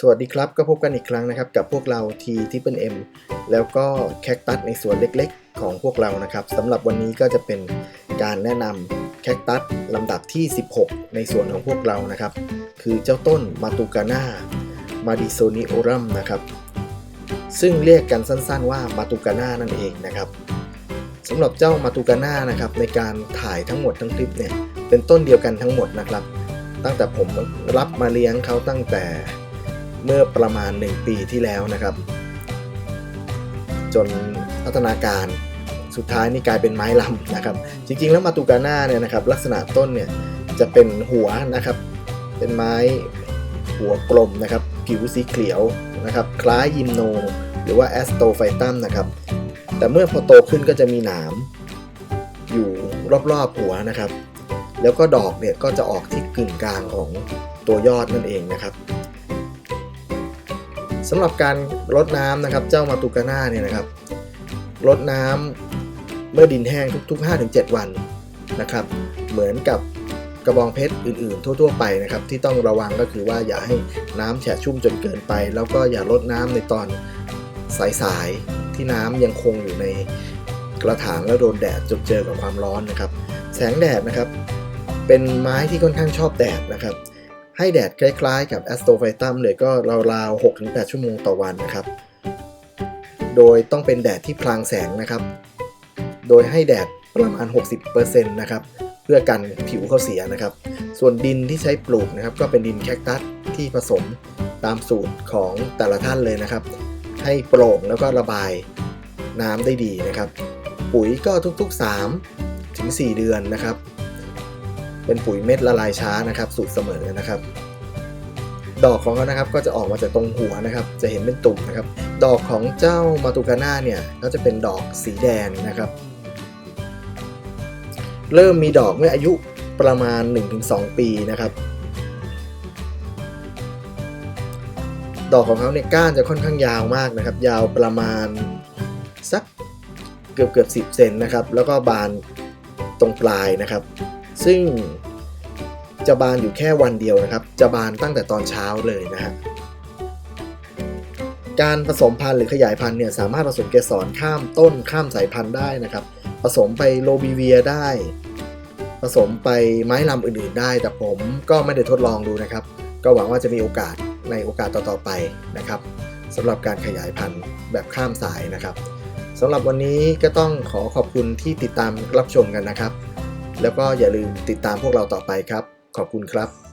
สวัสดีครับ ก็พบกันอีกครั้งนะครับ กับพวกเราทีทิปเปิลเอ็มแล้วก็แคคตัสในสวนเล็กๆ ของพวกเรานะครับสำหรับวันนี้ก็จะเป็นการแนะนำแคคตัสลำดับที่ 16 ในสวนของพวกเรานะครับ คือเจ้าต้นมาตูกาน่ามาดิโซนิโอรัมนะครับ ซึ่งเรียกกันสั้นๆว่ามาตูกาน่านั่นเองนะครับสำหรับเจ้ามาตูกาน่านะครับในการถ่ายทั้งหมดทั้งคลิปเนี่ยเป็นต้นเดียวกันทั้งหมดนะครับ ตั้งแต่ผมรับมาเลี้ยงเขาตั้งแต่ เมื่อประมาณ 1 ปีที่แล้วนะครับ จนพัฒนาการสุดท้ายนี่กลายเป็นไม้ลำนะครับ จริงๆแล้วมาตูกาน่าเนี่ยนะครับ ลักษณะต้นเนี่ยจะเป็นหัวนะครับ เป็นไม้หัวกลมนะครับ ผิวสีเขียวนะครับ คล้ายยิมโน หรือว่าแอสโตไฟตัมนะครับ แต่เมื่อพอโตขึ้นก็จะมีหนามอยู่รอบๆหัวนะครับ แล้วก็ดอกเนี่ยก็จะออกที่กึ่งกลางของตัวยอดนั่นเองนะครับ สำหรับการรดน้ำนะครับ เจ้ามาตูกาน่าเนี่ยนะครับรดน้ำเมื่อดินแห้งทุก ๆ 5-7 วันนะครับ เหมือนกับกระบองเพชรอื่นๆ ทั่ว ๆ ไปนะครับ ที่ต้องระวังก็คือว่าอย่าให้น้ำแฉะชุ่มจนเกินไป แล้วก็อย่ารดน้ำในตอนสายๆที่น้ำยังคงอยู่ในกระถางแล้วโดนแดดจนเจอกับความร้อนนะครับ แสงแดดนะครับ เป็นไม้ที่ค่อนข้างชอบแดดนะครับ ให้แดดคล้ายๆ กับแอสโตไฟตัมเลยก็ราวๆ6-8 ชั่วโมงต่อวันนะครับ โดยต้องเป็นแดดที่พลางแสงนะครับ โดยให้แดดประมาณ 60%นะครับ เพื่อกันผิวเขาเสียนะครับ ส่วนดินที่ใช้ปลูกนะครับ ก็เป็นดินแคคตัสที่ผสมตามสูตรของแต่ละท่านเลยนะครับ ให้โปร่งแล้วก็ระบายน้ำได้ดีนะครับ ปุ๋ยก็ทุกๆ 3 ถึง 4 เดือนนะครับ เป็นปุ๋ยเม็ดละลายช้านะครับสูตรเสมอนะครับ ดอกของเขานะครับก็จะออกมาจากตรงหัวนะครับ จะเห็นเป็นตุ่มนะครับ ดอกของเจ้ามาตูกาน่าเนี่ยก็จะเป็นดอกสีแดงนะครับ เริ่มมีดอกเมื่ออายุประมาณ 1-2 ปีนะครับ ดอกของเขาเนี่ยก้านจะค่อนข้างยาวมากนะครับ ยาวประมาณสักเกือบเกือบสิบเซนนะครับ แล้วก็บานตรงปลายนะครับ ซึ่งจะบานอยู่แค่วันเดียวนะครับ จะบานตั้งแต่ตอนเช้าเลยนะฮะการผสมพันธุ์หรือขยายพันธุ์เนี่ยสามารถผสมเกสรข้ามต้นข้ามสายพันธุ์ได้นะครับ ผสมไปโลบีเวียได้ ผสมไปไม้ลำอื่นๆได้ แต่ผมก็ไม่ได้ทดลองดูนะครับ ก็หวังว่าจะมีโอกาสในโอกาสต่อๆไปนะครับสำหรับการขยายพันธุ์แบบข้ามสายนะครับสำหรับวันนี้ก็ต้องขอขอบคุณที่ติดตามรับชมกันนะครับ แล้วก็อย่าลืมติดตามพวกเราต่อไปครับ ขอบคุณครับ